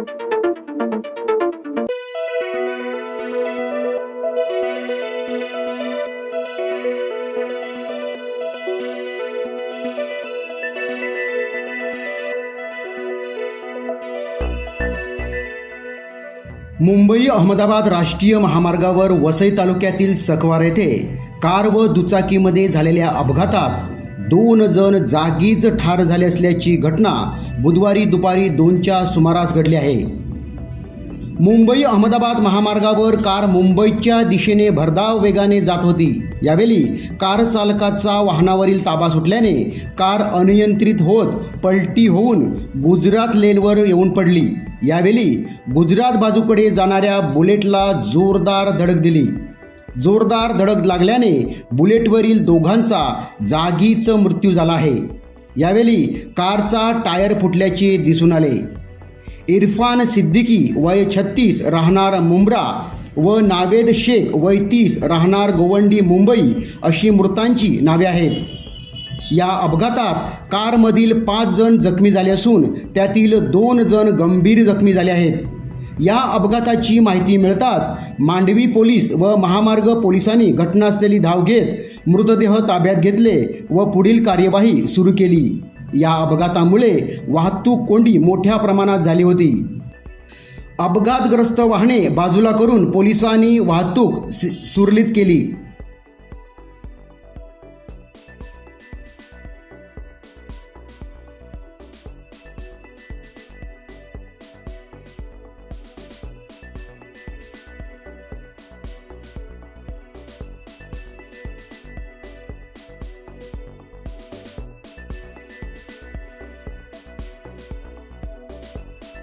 मुंबई अहमदाबाद राष्ट्रीय महामार्गावर वसई तालुक्यातील सकवार येथे कार व दुचाकीमध्ये झालेल्या अपघातात दोन जण जागीच ठार झाले असल्याची घटना बुधवारी दुपारी दोनच्या सुमारास घडली आहे. मुंबई अहमदाबाद महामार्गावर कार मुंबईच्या दिशेने भरधाव वेगाने जात होती. यावेळी कार चालकाचा वाहनावरील ताबा सुटल्याने कार अनियंत्रित होत पलटी होऊन गुजरात लेनवर येऊन पडली. यावेळी गुजरात बाजूकडे जाणाऱ्या बुलेटला जोरदार धडक दिली. जोरदार धडक लागल्याने बुलेटवरील दोघांचा जागीच मृत्यू झाला आहे. यावेळी कारचा टायर फुटल्याचे दिसून आले. इरफान सिद्दीकी वय छत्तीस राहणार मुंब्रा व नावेद शेख वय तीस राहणार गोवंडी मुंबई अशी मृतांची नावे आहेत. या अपघातात कारमधील पाच जण जखमी झाले असून त्यातील दोन जण गंभीर जखमी झाले आहेत. या अपघाताची माहिती मिळताच मांडवी पोलीस व महामार्ग पोलिसांनी घटनास्थळी धाव घेत मृतदेह ताब्यात घेतले व पुढील कार्यवाही सुरू केली. या अपघातामुळे वाहतूक कोंडी मोठ्या प्रमाणात झाली होती. अपघातग्रस्त वाहने बाजूला करून पोलिसांनी वाहतूक सुरळीत केली.